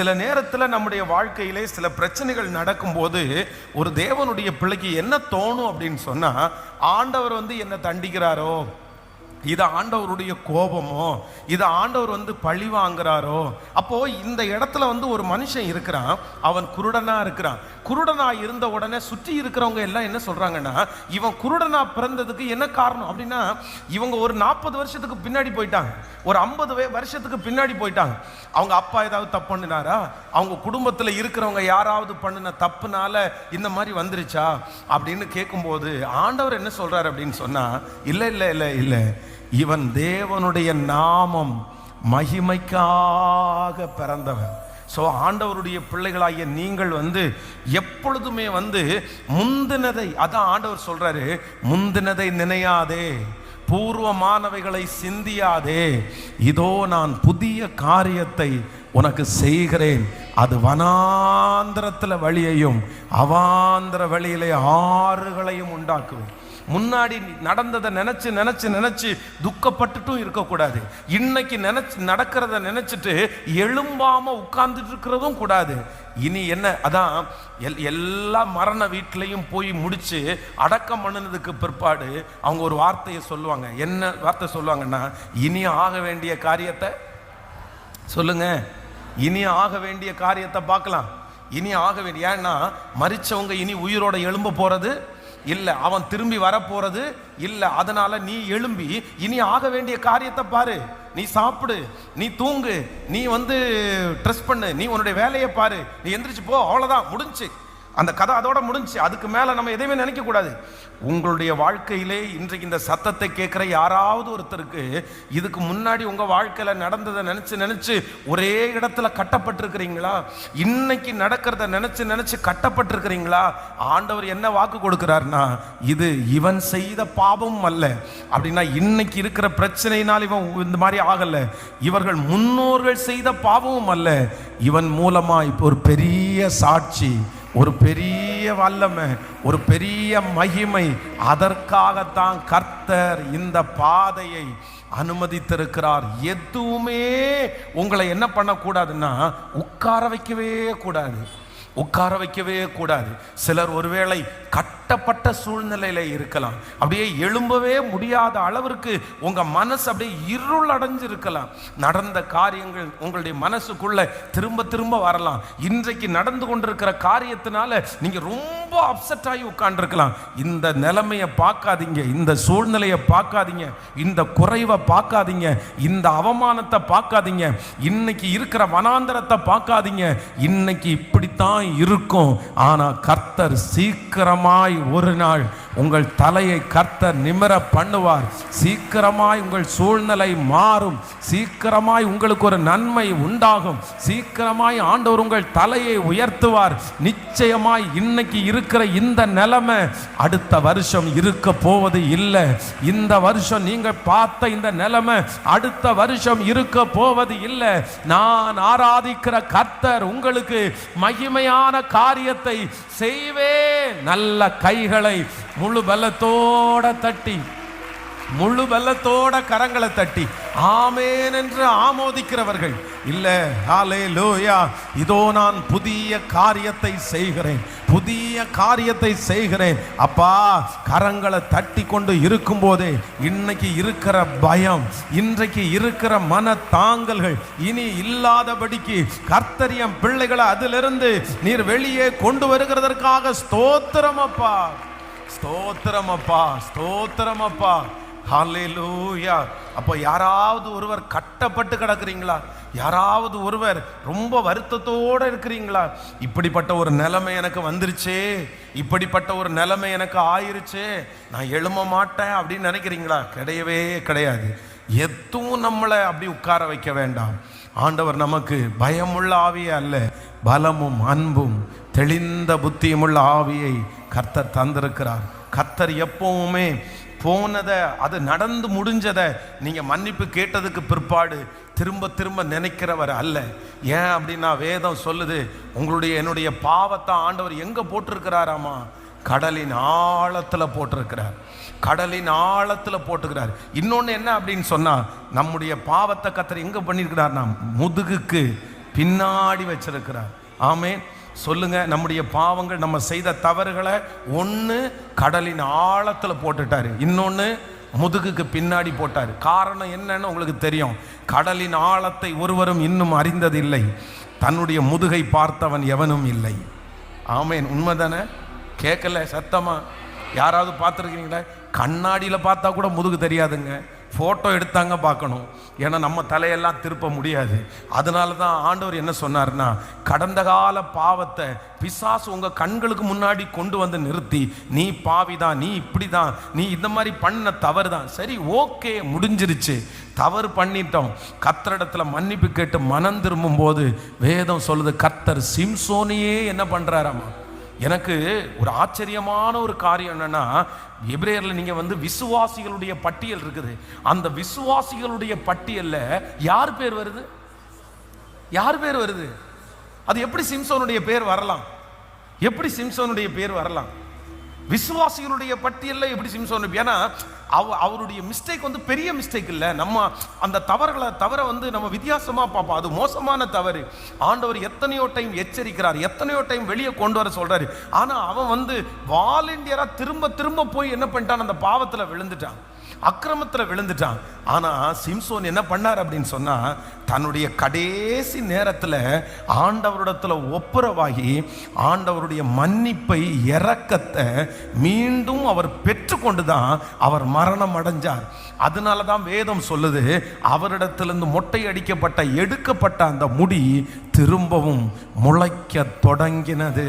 சில நேரத்தில் நம்முடைய வாழ்க்கையிலே சில பிரச்சனைகள் நடக்கும்போது ஒரு தேவனுடைய பிள்ளைக்கு என்ன தோணும் அப்படின்னு சொன்னா ஆண்டவர் வந்து என்ன தண்டிக்கிறாரோ? இது ஆண்டவருடைய கோபமோ? இது ஆண்டவர் வந்து பழி வாங்குறாரோ? அப்போ இந்த இடத்துல வந்து ஒரு மனுஷன் இருக்கிறான் அவன் குருடனா இருக்கிறான். குருடனா இருந்த உடனே சுற்றி இருக்கிறவங்க எல்லாம் என்ன சொல்றாங்கன்னா இவன் குருடனா பிறந்ததுக்கு என்ன காரணம் அப்படின்னா இவங்க ஒரு நாற்பது வருஷத்துக்கு பின்னாடி போயிட்டாங்க. ஒரு ஐம்பது வருஷத்துக்கு பின்னாடி போயிட்டாங்க. அவங்க அப்பா ஏதாவது தப்பு பண்ணினாரா? அவங்க குடும்பத்தில் இருக்கிறவங்க யாராவது பண்ணின தப்புனால இந்த மாதிரி வந்துருச்சா? அப்படின்னு கேட்கும்போது ஆண்டவர் என்ன சொல்கிறார் அப்படின்னு சொன்னா இல்லை இல்லை இல்லை இல்லை. இவன் தேவனுடைய நாமம் மகிமைக்காக பிறந்தவன். ஸோ ஆண்டவருடைய பிள்ளைகளாகிய நீங்கள் வந்து எப்பொழுதுமே வந்து முந்தினதை அதான் ஆண்டவர் சொல்கிறாரு முந்தினதை நினையாதே. பூர்வமானவைகளை சிந்தியாதே. இதோ நான் புதிய காரியத்தை உனக்கு செய்கிறேன். அது வனாந்திரத்தில் வழியையும் அவாந்திர வழியிலே ஆறுகளையும் உண்டாக்குவேன். முன்னாடி நடந்ததை நினச்சி நினச்சி நினச்சி துக்கப்பட்டுட்டும் இருக்கக்கூடாது. இன்னைக்கு நினச்சி நடக்கிறத நினச்சிட்டு எழும்பாமல் உட்கார்ந்துட்டு இருக்கிறதும் கூடாது. இனி என்ன அதான் எல் எல்லா மரண வீட்லேயும் போய் முடித்து அடக்கம் பண்ணினதுக்கு பிற்பாடு அவங்க ஒரு வார்த்தையை சொல்லுவாங்க. என்ன வார்த்தை சொல்லுவாங்கன்னா இனி ஆக வேண்டிய காரியத்தை சொல்லுங்க. இனி ஆக வேண்டிய காரியத்தை பார்க்கலாம். இனி ஆக வேண்டிய ஏன்னா மறிச்சவங்க இனி உயிரோட எழும்ப போகிறது இல்லை அவன் திரும்பி வரப்போறது இல்லை அதனால நீ எழும்பி இனி ஆக வேண்டிய காரியத்தை பாரு. நீ சாப்பிடு நீ தூங்கு நீ வந்து ட்ரெஸ் பண்ணு நீ உன்னுடைய வேலையை பாரு. நீ எந்திரிச்சு போ அவ்வளோதான் முடிஞ்சு. அந்த கதை அதோட முடிஞ்சு அதுக்கு மேலே நம்ம எதையுமே நினைக்கக்கூடாது உங்களுடைய வாழ்க்கையிலே இன்றைக்கு இந்த சத்தத்தை கேட்குற யாராவது ஒருத்தருக்கு இதுக்கு முன்னாடி உங்கள் வாழ்க்கையில் நடந்ததை நினச்சி நினச்சி ஒரே இடத்துல கட்டப்பட்டிருக்கிறீங்களா? இன்னைக்கு நடக்கிறத நினச்சி நினச்சி கட்டப்பட்டிருக்கிறீங்களா? ஆண்டவர் என்ன வாக்கு கொடுக்குறாருன்னா இது இவன் செய்த பாவமும் அல்ல. அப்படின்னா இன்னைக்கு இருக்கிற பிரச்சனையினால் இவன் இந்த மாதிரி ஆகலை. இவர்கள் முன்னோர்கள் செய்த பாவமும் அல்ல. இவன் மூலமாக இப்போ ஒரு பெரிய சாட்சி ஒரு பெரிய வல்லமை ஒரு பெரிய மகிமை. அதற்காகத்தான் கர்த்தர் இந்த பாதையை அனுமதித்திருக்கிறார். எதுவுமே உங்களை என்ன பண்ணக்கூடாதுன்னா உட்கார வைக்கவே கூடாது. உட்கார வைக்கவே கூடாது. சிலர் ஒருவேளை கட் கட்டப்பட்ட சூழ்நிலையில இருக்கலாம். அப்படியே எழும்பவே முடியாத அளவிற்கு உங்க மனசு அப்படியே இருள் அடைஞ்சு இருக்கலாம் நடந்த காரியங்கள் உங்களுடைய மனசுக்குள்ள திரும்ப திரும்ப வரலாம். இன்றைக்கு நடந்து கொண்டிருக்கிற காரியத்தினால நீங்க ரொம்ப அப்செட் ஆகி உட்காந்துருக்கலாம் இந்த நிலைமையை பார்க்காதீங்க. இந்த சூழ்நிலையை பார்க்காதீங்க. இந்த குறைவை பார்க்காதீங்க. இந்த அவமானத்தை பார்க்காதீங்க. இன்னைக்கு இருக்கிற வனாந்தரத்தை பார்க்காதீங்க. இன்னைக்கு இப்படித்தான் இருக்கும். ஆனா கர்த்தர் சீக்கிரமாய் ஒரு நாள் உங்கள் தலையை கர்த்தர் நிமிர பண்ணுவார். சீக்கிரமாய் உங்கள் சூழ்நிலை மாறும். சீக்கிரமாய் உங்களுக்கு ஒரு நன்மை உண்டாகும். சீக்கிரமாய் ஆண்டவர் உங்கள் தலையை உயர்த்துவார். நிச்சயமாய் இன்னைக்கு இருக்கிற இந்த நிலைமை அடுத்த வருஷம் இருக்க போவது இல்லை. இந்த வருஷம் நீங்கள் பார்த்த இந்த நிலைமை அடுத்த வருஷம் இருக்க போவது இல்லை. நான் ஆராதிக்கிற கர்த்தர் உங்களுக்கு மகிமையான காரியத்தை செய்வேன். நல்ல கைகளை முழு பலத்தோட தட்டி முழு பலத்தோட கரங்களை தட்டி ஆமேன் என்று ஆமோதிக்கிறவர்கள் இல்லை ஹாலே லோயா இதோ நான் புதிய காரியத்தை செய்கிறேன் புதிய காரியத்தை செய்கிறேன். அப்பா கரங்களை தட்டி கொண்டு இருக்கும்போதே இன்னைக்கு இருக்கிற பயம் இன்றைக்கு இருக்கிற மன தாங்கல்கள் இனி இல்லாதபடிக்கு கர்த்தரியம் பிள்ளைகளை அதிலிருந்து நீர் வெளியே கொண்டு வருகிறதற்காக ஸ்தோத்திரம் அப்பா. ஸ்தோத்திரம் அப்பா ஸ்தோத்திரம் அப்பா ஹalleluya. அப்போ யாராவது ஒருவர் கட்டப்பட்டு கிடக்குறீங்களா? யாராவது ஒருவர் ரொம்ப வருத்தத்தோட இருக்கிறீங்களா? இப்படிப்பட்ட ஒரு நிலைமை எனக்கு வந்துருச்சே. இப்படிப்பட்ட ஒரு நிலைமை எனக்கு ஆயிருச்சே. நான் எழும மாட்டேன் அப்படின்னு நினைக்கிறீங்களா? கிடையவே கிடையாது. எதுவும் நம்மளை அப்படி உட்கார வைக்க வேண்டாம். ஆண்டவர் நமக்கு பயமுள்ள ஆவியே அல்ல பலமும் அன்பும் தெளிந்த புத்தியுமுள்ள ஆவியை கர்த்தர் தந்திருக்கிறார். கர்த்தர் எப்பவுமே போனதை அது நடந்து முடிஞ்சதை நீங்கள் மன்னிப்பு கேட்டதுக்கு பிற்பாடு திரும்ப திரும்ப நினைக்கிறவர் அல்ல. ஏன் அப்படின்னா வேதம் சொல்லுது உங்களுடைய என்னுடைய பாவத்தை ஆண்டவர் எங்கே போட்டிருக்கிறாராமா? கடலின் ஆழத்தில் போட்டிருக்கிறார். கடலின் ஆழத்தில் போட்டுக்கிறார். இன்னொன்று என்ன அப்படின்னு சொன்னால் நம்முடைய பாவத்தை கத்தர் எங்கே பண்ணியிருக்கிறார்னா முதுகுக்கு பின்னாடி வச்சிருக்கிறார். ஆமென். சொல்லுங்க நம்முடைய பாவங்கள் நம்ம செய்த தவறுகளை ஒன்று கடலின் ஆழத்தில் போட்டுட்டாரு. இன்னொன்று முதுகுக்கு பின்னாடி போட்டார். காரணம் என்னன்னு உங்களுக்கு தெரியும். கடலின் ஆழத்தை ஒருவரும் இன்னும் அறிந்ததில்லை. தன்னுடைய முதுகை பார்த்தவன் எவனும் இல்லை. ஆமேன். உண்மைதானே? கேட்கல சத்தமாக யாராவது பார்த்துருக்கீங்களா கண்ணாடியில் பார்த்தா கூட முதுகு தெரியாதுங்க. ஃபோட்டோ எடுத்தாங்க பார்க்கணும். ஏன்னா நம்ம தலையெல்லாம் திருப்ப முடியாது. அதனால தான் ஆண்டவர் என்ன சொன்னார்னா கடந்த கால பாவத்தை பிசாசு உங்கள் கண்களுக்கு முன்னாடி கொண்டு வந்து நிறுத்தி நீ பாவிதான் நீ இப்படி தான் நீ இந்த மாதிரி பண்ண தவறு தான் சரி ஓகே முடிஞ்சிருச்சு. தவறு பண்ணிட்டோம். கத்தரிடத்தில் மன்னிப்பு கேட்டு மனம் திரும்பும் போது வேதம் சொல்லுது கத்தர் சிம்சோனியே என்ன பண்ணுறாராமா எனக்கு ஒரு ஆச்சரியமான ஒரு காரியம் என்னன்னா எபிரேயர்ல நீங்க வந்து விசுவாசிகளுடைய பட்டியல் இருக்குது. அந்த விசுவாசிகளுடைய பட்டியல்ல யார் பேர் வருது? யார் பேர் வருது? அது எப்படி சிம்சோனுடைய பேர் வரலாம்? எப்படி சிம்சோனுடைய பேர் வரலாம்? விசுவாசிகளுடைய பட்டியலில் எப்படி சிம்சோன் ஏன்னா அவ அவருடைய மிஸ்டேக் வந்து பெரிய மிஸ்டேக் இல்லை. நம்ம அந்த தவறுகளை தவற வந்து நம்ம வித்தியாசமாக பார்ப்போம். அது மோசமான தவறு. ஆண்டவர் எத்தனையோ டைம் எச்சரிக்கிறார். எத்தனையோ டைம் வெளியே கொண்டு வர சொல்கிறாரு ஆனால் அவன் வந்து வாலண்டியராக திரும்ப திரும்ப போய் என்ன பண்ணிட்டான்? அந்த பாவத்தில் விழுந்துட்டான். அக்கிரமத்தில் விழுந்துட்டான். ஆனால் சிம்சோன் என்ன பண்ணார் அப்படின்னு சொன்னால் தன்னுடைய கடைசி நேரத்தில் ஆண்டவரிடத்தில் ஒப்புரவாகி ஆண்டவருடைய மன்னிப்பை இறக்கத்தை மீண்டும் அவர் பெற்றுக்கொண்டு தான் அவர் மரணம் அடைஞ்சார். அதனால தான் வேதம் சொல்லுது அவரிடத்திலிருந்து மொட்டை அடிக்கப்பட்ட எடுக்கப்பட்ட அந்த முடி திரும்பவும் முளைக்க தொடங்கினது.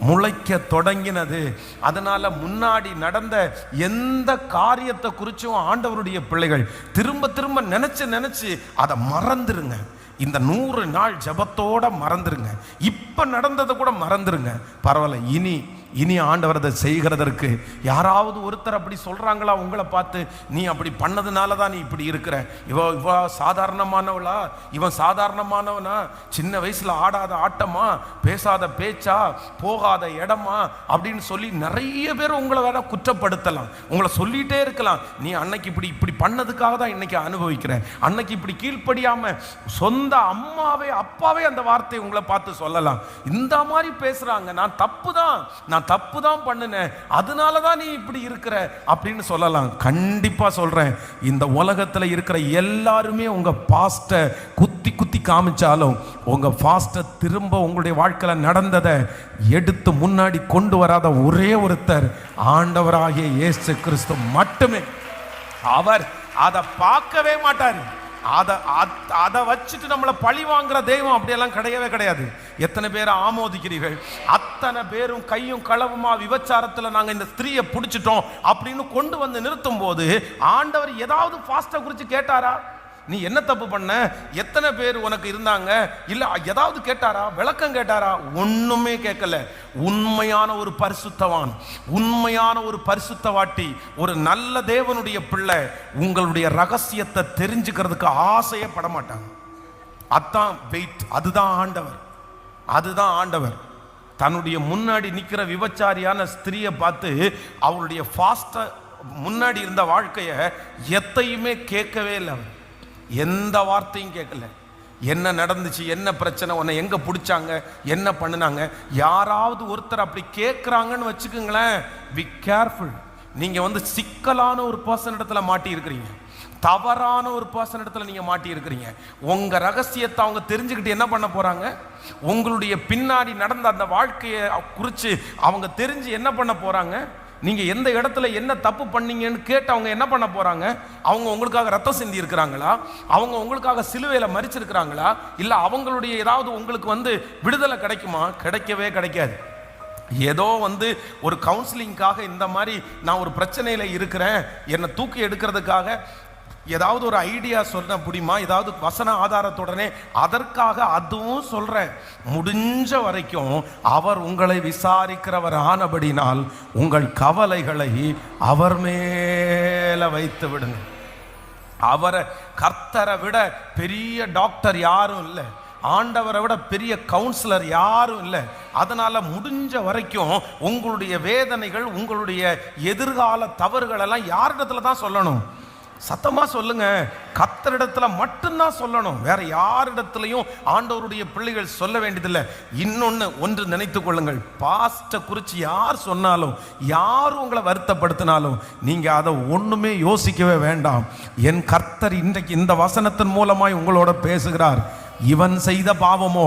முளைக்க தொடங்கினது. அதனால முன்னாடி நடந்த எந்த காரியத்தை குறிச்சும் ஆண்டவருடைய பிள்ளைகள் திரும்ப திரும்ப நினைச்சு நினைச்சு அதை மறந்துருங்க. இந்த நூறு நாள் ஜபத்தோட மறந்துருங்க. இப்ப நடந்ததை கூட மறந்துருங்க. பரவாயில்ல இனி இனி ஆண்டவர் அதை செய்கிறதற்கு யாராவது ஒருத்தர் அப்படி சொல்றாங்களா? உங்களை பார்த்து நீ அப்படி பண்ணதுனால தான் நீ இப்படி இருக்கிற. இவ இவ சாதாரணமானவளா? இவன் சாதாரணமானவனா? சின்ன வயசுல ஆடாத ஆட்டமா? பேசாத பேச்சா? போகாத இடமா? அப்படின்னு சொல்லி நிறைய பேர் உங்களை வேணால் குற்றப்படுத்தலாம். உங்களை சொல்லிட்டே இருக்கலாம். நீ அன்னைக்கு இப்படி இப்படி பண்ணதுக்காக தான் இன்னைக்கு அனுபவிக்கிற. அன்னைக்கு இப்படி கீழ்ப்படியாம சொந்த அம்மாவே அப்பாவே அந்த வார்த்தையை உங்களை பார்த்து சொல்லலாம். இந்த மாதிரி பேசுறாங்க. நான் தப்பு தான் நான் தப்பு தான் பண்ணினேன் அதனால தான் நீ இப்படி இருக்கிற அப்படின்னு சொல்லலாம். கண்டிப்பா சொல்றேன். இந்த உலகத்துல இருக்கிற எல்லாருமே உங்க பாஸ்ட்டை குத்தி குத்தி காமிச்சாலும் உங்க பாஸ்ட திரும்ப உங்களுடைய வாழ்க்கையில் நடந்ததை எடுத்து முன்னாடி கொண்டு வராத ஒரே ஒருத்தர் ஆண்டவராகிய இயேசு கிறிஸ்து மட்டுமே. அவர் அதை பார்க்கவே மாட்டார். அதை அத்- அதை வச்சுட்டு நம்மளை பழி வாங்குற தெய்வம் அப்படியெல்லாம் கிடையவே கிடையாது. எத்தனை பேரை ஆமோதிக்கிறீர்கள்? அத்தனை பேரும் கையும் களவுமா விபச்சாரத்தில் நாங்கள் இந்த ஸ்திரீயை பிடிச்சிட்டோம் அப்படின்னு கொண்டு வந்து நிறுத்தும் போது ஆண்டவர் ஏதாவது ஃபாஸ்ட்டை குறித்து கேட்டாரா? நீ என்ன தப்பு பண்ண? எத்தனை பேர் உனக்கு இருந்தாங்க? இல்ல ஏதாவது கேட்டாரா? விளக்கம் கேட்டாரா? ஒண்ணுமே கேட்கல. உண்மையான ஒரு பரிசுத்தவான் உண்மையான ஒரு பரிசுத்தவாட்டி ஒரு நல்ல தேவனுடைய பிள்ளை உங்களுடைய ரகசியத்தை தெரிஞ்சுக்கிறதுக்கு ஆசையே பட மாட்டாங்க அதான் வெயிட் அதுதான் ஆண்டவர். அதுதான் ஆண்டவர். தன்னுடைய முன்னாடி நிற்கிற விபச்சாரியான ஸ்திரியை பார்த்து அவருடைய ஃபாஸ்ட முன்னாடி இருந்த வாழ்க்கையை எத்தையுமே கேட்கவே இல்லை அவர் எந்த வார்த்தையும் கேட்கல. என்ன நடந்துச்சு என்ன பிரச்சனை உன்னை எங்கே பிடிச்சாங்க என்ன பண்ணினாங்க? யாராவது ஒருத்தர் அப்படி கேட்குறாங்கன்னு வச்சுக்கோங்களேன் பி கேர்ஃபுல் நீங்கள் வந்து சிக்கலான ஒரு பர்சன் இடத்துல மாட்டி இருக்கிறீங்க தவறான ஒரு பர்சன் இடத்துல நீங்கள் மாட்டி இருக்கிறீங்க ரகசியத்தை அவங்க தெரிஞ்சுக்கிட்டு என்ன பண்ண போகிறாங்க உங்களுடைய பின்னாடி நடந்த அந்த வாழ்க்கையை குறித்து அவங்க தெரிஞ்சு என்ன பண்ண போகிறாங்க நீங்கள் எந்த இடத்துல என்ன தப்பு பண்ணீங்கன்னு கேட்டு அவங்க என்ன பண்ண போகிறாங்க அவங்க உங்களுக்காக ரத்தம் சிந்தி இருக்கிறாங்களா? அவங்க உங்களுக்காக சிலுவையில் மறிச்சிருக்கிறாங்களா இல்லை அவங்களுடைய ஏதாவது உங்களுக்கு வந்து விடுதலை கிடைக்குமா? கிடைக்கவே கிடைக்காது. ஏதோ வந்து ஒரு கவுன்சிலிங்காக இந்த மாதிரி நான் ஒரு பிரச்சனையில் இருக்கிறேன். என்னை தூக்கி எடுக்கிறதுக்காக ஏதாவது ஒரு ஐடியா சொல்ல முடியுமா? ஏதாவது வசன ஆதாரத்துடனே அதற்காக அதுவும் சொல்றேன். முடிஞ்ச வரைக்கும் அவர் உங்களை விசாரிக்கிறவர் ஆனபடினால் உங்கள் கவலைகளை அவர் மேல வைத்து விடுங்க. அவரை கர்த்தரை விட பெரிய டாக்டர் யாரும் இல்லை. ஆண்டவரை விட பெரிய கவுன்சிலர் யாரும் இல்லை. அதனால் முடிஞ்ச வரைக்கும் உங்களுடைய வேதனைகள் உங்களுடைய எதிர்கால தவறுகளெல்லாம் யாரிடத்துல தான் சொல்லணும்? சத்தமாக சொல்லுங்க. கத்தரிடத்துல மட்டும்தான் சொல்லணும். வேற யாரிடத்துலையும் ஆண்டவருடைய பிள்ளைகள் சொல்ல வேண்டியதில்லை. இன்னொன்று ஒன்று நினைத்து கொள்ளுங்கள். பாஸ்ட்டை குறித்து யார் சொன்னாலும் யார் உங்களை வருத்தப்படுத்தினாலும் நீங்கள் அதை ஒன்றுமே யோசிக்கவே வேண்டாம். என் கர்த்தர் இன்றைக்கு இந்த வசனத்தின் மூலமாய் உங்களோட பேசுகிறார். இவன் செய்த பாவமோ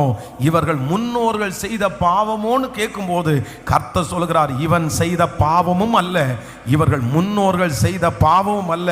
இவர்கள் முன்னோர்கள் செய்த பாவமோன்னு கேட்கும்போது கர்த்தர் சொல்கிறார் இவன் செய்த பாவமும் அல்ல இவர்கள் முன்னோர்கள் செய்த பாவமும் அல்ல.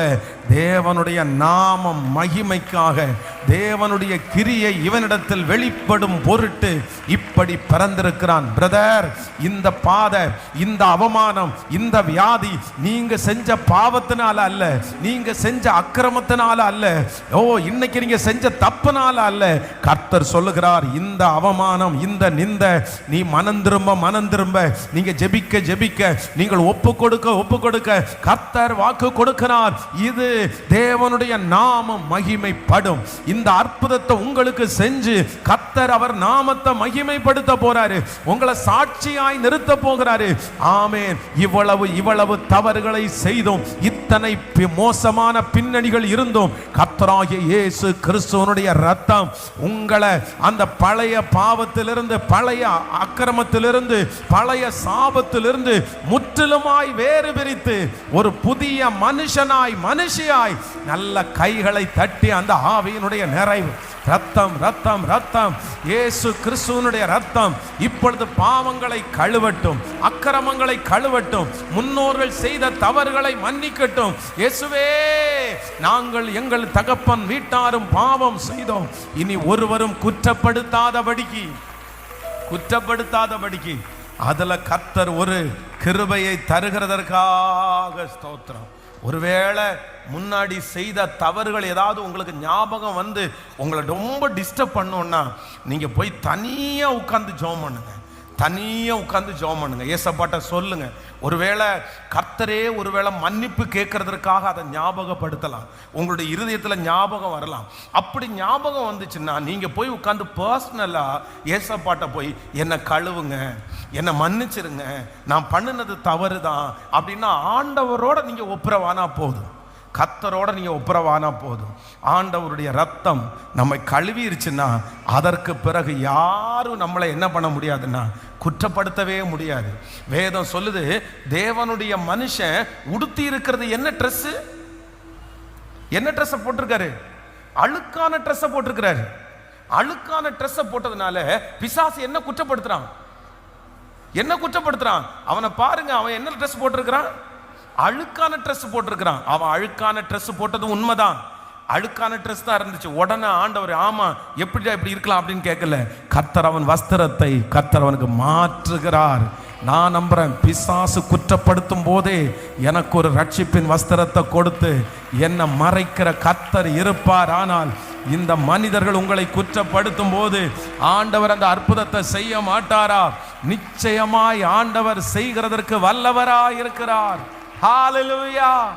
தேவனுடைய நாமம் மகிமைக்காக தேவனுடைய கிரியை இவனிடத்தில் வெளிப்படும் பொருட்டு இப்படி பிறந்திருக்கிறான். பிரதர் இந்த பாதை இந்த அவமானம் இந்த வியாதி நீங்க செஞ்ச பாவத்தினால அல்ல நீங்க செஞ்ச அக்கிரமத்தினால அல்ல. ஓ இன்னைக்கு நீங்க செஞ்ச தப்புனால அல்ல. கர்த்தர் சொல்லுகிறார் இந்த அவமானம் இந்த நிந்த நீ மனம் திரும்ப மனம் திரும்ப நீங்க ஜெபிக்க ஜெபிக்க நீங்கள் ஒப்பு கொடுக்க ஒப்பு கொடுக்க கர்த்தர் வாக்கு கொடுக்கிறார். இது தேவனுடைய நாமம் மகிமைப்படும். இந்த அற்புதத்தை உங்களுக்கு செஞ்சு கர்த்தர் அவர் நாமத்தை மகிமைப்படுத்த போறாரு. உங்களை சாட்சியாய் நிறுத்த போகிறாரு. ஆமேன். இவ்வளவு இவ்வளவு தவறுகளை செய்தோம் இத்தனை மோசமான பின்னணிகள் இருந்தும் கர்த்தராகிய இயேசு கிறிஸ்துவனுடைய ரத்தம் உங்களை அந்த பழைய பாவத்திலிருந்து பழைய அக்கிரமத்திலிருந்து பழைய சாபத்திலிருந்து முற்றிலுமாய் வேறு பிரித்து ஒரு புதிய மனுஷனாய் மனுஷியாய் நல்ல கைகளை தட்டி அந்த ஆவியினுடைய நிறைவு. ரத்தம் ரத்தம் ரத்தம். இயேசு கிறிஸ்துவனுடைய ரத்தம். இப்பொழுது பாவங்களை கழுவட்டும் அக்கிரமங்களை கழுவட்டும் முன்னோர்கள் செய்த தவறுகளை மன்னிக்கட்டும். இயேசுவே நாங்கள் எங்கள் தகப்பன் வீட்டாரும் பாவம் செய்தோம். இனி ஒருவரும் குற்றப்படுத்தாதபடிக்கு குற்றப்படுத்தாதபடிக்கு அதில் கர்த்தர் ஒரு கிருபையை தருகிறதற்காக ஸ்தோத்திரம். ஒருவேளை முன்னாடி செய்த தவறுகள் ஏதாவது உங்களுக்கு ஞாபகம் வந்து உங்களை ரொம்ப டிஸ்டர்ப் பண்ணோன்னா நீங்கள் போய் தனியாக உட்காந்து ஜோம் பண்ணுங்கள் தனியாக உட்காந்து ஜோம் பண்ணுங்க. ஏசப்பாட்ட சொல்லுங்க. ஒருவேளை கர்த்தரே ஒருவேளை மன்னிப்பு கேட்கறதற்காக அதை ஞாபகப்படுத்தலாம். உங்களுடைய இருதயத்தில் ஞாபகம் வரலாம். அப்படி ஞாபகம் வந்துச்சுன்னா நீங்கள் போய் உட்காந்து பர்சனலாக ஏசப்பாட்ட போய் என்னை கழுவுங்க. என்னை மன்னிச்சிருங்க. நான் பண்ணினது தவறு தான் அப்படின்னா ஆண்டவரோட நீங்கள் ஒப்புரவானா போதும். கத்தரோட நீங்க ஒப்புரவானா போதும். ஆண்டவருடைய ரத்தம் நம்மை கழுவிருச்சுன்னா அதற்கு பிறகு யாரும் நம்மளை என்ன பண்ண முடியாதுன்னா குற்றப்படுத்தவே முடியாது. வேதம் சொல்லுது தேவனுடைய மனுஷன் உடுத்தி இருக்கிறது என்ன ட்ரெஸ்ஸு என்ன ட்ரெஸ்ஸை போட்டிருக்காரு? அழுக்கான ட்ரெஸ்ஸை போட்டிருக்கிறாரு. அழுக்கான ட்ரெஸ்ஸை போட்டதுனால பிசாசு என்ன குற்றப்படுத்துறான்? என்ன குற்றப்படுத்துறான்? அவனை பாருங்க அவன் என்ன ட்ரெஸ் போட்டிருக்கிறான்? அழுக்கான ட்ரெஸ் போட்டிருக்கிறான். அவன் அழுக்கான ட்ரெஸ் போட்டது உண்மைதான். அழுக்கான ட்ரெஸ் தான் இருந்துச்சு. உடனே ஆண்டவர் ஆமா எப்படிடா இப்படி இருக்கலாம் அப்படின்னு கேட்கல. கத்தர் அவன் வஸ்திரத்தை கத்தர் அவனுக்கு மாற்றுகிறார். நான் நம்புறேன் பிசாசு குற்றப்படுத்தும் போதே எனக்கு ஒரு ரட்சிப்பின் வஸ்திரத்தை கொடுத்து என்னை மறைக்கிற கத்தர் இருப்பார். ஆனால் இந்த மனிதர்கள் உங்களை குற்றப்படுத்தும் போது ஆண்டவர் அந்த அற்புதத்தை செய்ய மாட்டாரா? நிச்சயமாய் ஆண்டவர் செய்கிறதற்கு வல்லவராய் இருக்கிறார் Hallelujah.